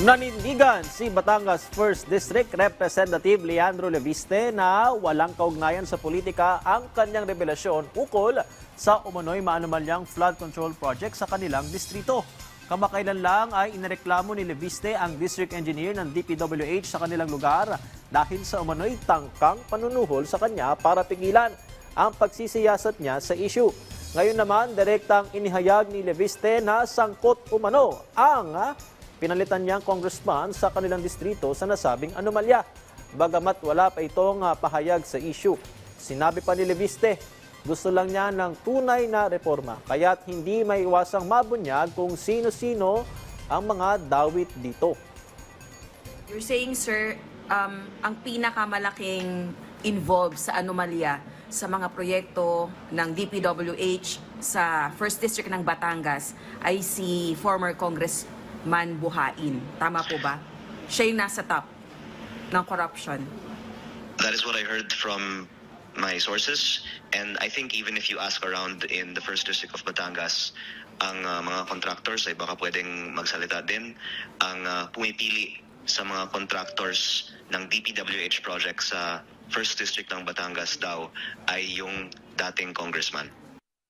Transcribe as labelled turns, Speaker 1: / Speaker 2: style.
Speaker 1: Nanindigan si Batangas 1st District Representative Leandro Leviste na walang kaugnayan sa politika ang kanyang revelasyon ukol sa umano'y maanumalyang flood control project sa kanilang distrito. Kamakailan lang ay inareklamo ni Leviste ang district engineer ng DPWH sa kanilang lugar dahil sa umano'y tangkang panunuhol sa kanya para pigilan ang pagsisiyasat niya sa issue. Ngayon naman, direktang inihayag ni Leviste na sangkot umano ang pinalitan niyang congressman sa kanilang distrito sa nasabing anomalya. Bagamat wala pa itong ah, pahayag sa issue. Sinabi pa ni Leviste, gusto lang niya ng tunay na reforma, kaya't hindi may iwasang mabunyag kung sino-sino ang mga dawit dito.
Speaker 2: You're saying, sir, um, ang pinakamalaking involved sa anomalya sa mga proyekto ng DPWH sa First District ng Batangas ay si former Congressman Buhain. Tama po ba? Siya yung nasa top ng corruption.
Speaker 3: That is what I heard from my sources. And I think even if you ask around in the first district of Batangas, ang uh, mga contractors ay baka pwedeng magsalita din. Ang uh, pumipili sa mga contractors ng DPWH project sa first district ng Batangas daw ay yung dating congressman.